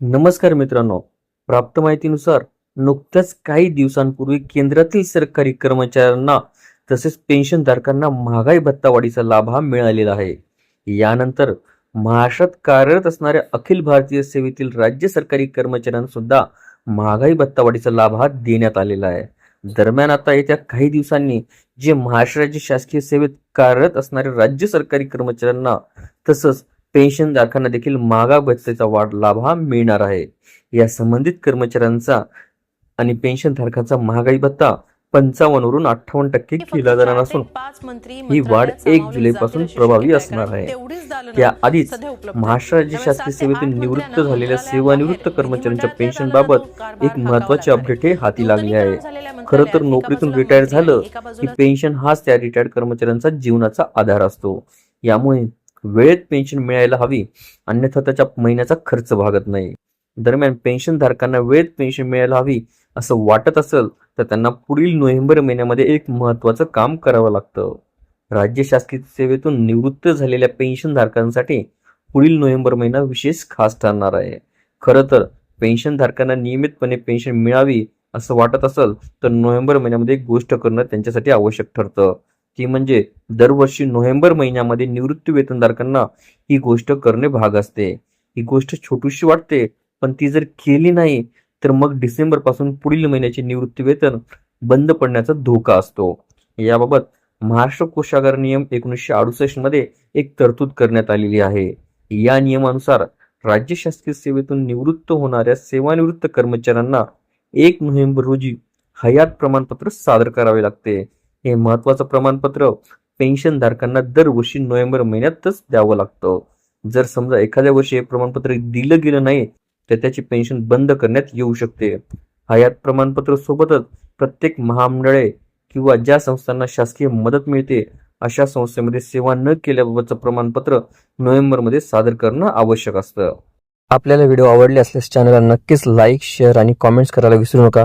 नमस्कार मित्रांनो प्राप्त माहितीनुसार नुकत्याच काही दिवसांपूर्वी केंद्रातील सरकारी कर्मचाऱ्यांना तसेच पेन्शनधारकांना महागाई भत्ता वाढीचा लाभ हा मिळालेला आहे. यानंतर महाराष्ट्रात कार्यरत असणाऱ्या अखिल भारतीय सेवेतील राज्य सरकारी कर्मचाऱ्यांना सुद्धा महागाई भत्ता वाढीचा लाभ हा देण्यात आलेला आहे. दरम्यान आता येत्या काही दिवसांनी जे महाराष्ट्र राज्य शासकीय सेवेत कार्यरत असणाऱ्या राज्य सरकारी कर्मचाऱ्यांना तसंच पेन्शनधारकांना देखील महागाई भत्त्याचा वाढ लाभ हा मिळणार आहे. या संबंधित कर्मचाऱ्यांचा आणि पेन्शनधारकांचा महागाई भत्ता पंचावन्नवरून अठ्ठावन्न टक्के केला जाणार असून ही वाढ एक जुलैपासून प्रभावी असणार आहे. त्याआधीच महाराष्ट्र राज्य शासकीय सेवेतून निवृत्त झालेल्या सेवानिवृत्त कर्मचाऱ्यांच्या पेन्शन बाबत एक महत्त्वाचे अपडेट हे हाती लागले आहे. खरं तर नोकरीतून रिटायर झालं की पेन्शन हाच त्या रिटायर्ड कर्मचाऱ्यांचा जीवनाचा आधार असतो. यामुळे वेळेत पेन्शन मिळायला हवी. अन्यथा त्याच्या महिन्याचा खर्च भागत नाही. दरम्यान पेन्शनधारकांना वेळेत पेन्शन मिळायला हवी असं वाटत असेल तर त्यांना पुढील नोव्हेंबर महिन्यामध्ये एक महत्वाचं काम करावं लागतं. राज्य शासकीय सेवेतून निवृत्त झालेल्या पेन्शनधारकांसाठी पुढील नोव्हेंबर महिना विशेष खास ठरणार आहे. खरं तर पेन्शनधारकांना नियमितपणे पेन्शन मिळावी असं वाटत असेल तर नोव्हेंबर महिन्यामध्ये एक गोष्ट करणं त्यांच्यासाठी आवश्यक ठरतं. ती म्हणजे दरवर्षी नोव्हेंबर महिन्यामध्ये निवृत्ती वेतनधारकांना ही गोष्ट करणे भाग असते. ही गोष्ट छोटीशी वाटते पण ती जर केली नाही तर मग डिसेंबरपासून पुढील महिन्याचे निवृत्ती वेतन बंद पडण्याचा धोका असतो. याबाबत महाराष्ट्र कोषागार नियम एकोणीसशे अडुसष्टमध्ये एक तरतूद करण्यात आलेली आहे. या नियमानुसार राज्य शासकीय सेवेतून निवृत्त होणाऱ्या सेवानिवृत्त कर्मचाऱ्यांना एक नोव्हेंबर रोजी हयात प्रमाणपत्र सादर करावे लागते. हे महत्वाचं प्रमाणपत्र पेन्शनधारकांना दरवर्षी नोव्हेंबर महिन्यातच द्यावं लागतं. जर समजा एखाद्या वर्षी हे प्रमाणपत्र दिलं गेलं नाही तर त्याची पेन्शन बंद करण्यात येऊ शकते. हयात प्रमाणपत्र सोबतच प्रत्येक महामंडळे किंवा ज्या संस्थांना शासकीय मदत मिळते अशा संस्थेमध्ये सेवा न केल्याबाबतचं प्रमाणपत्र नोव्हेंबरमध्ये सादर करणं आवश्यक असतं. आपल्याला व्हिडिओ आवडले असल्यास चॅनलला नक्कीच लाईक शेअर आणि कॉमेंट्स करायला विसरू नका.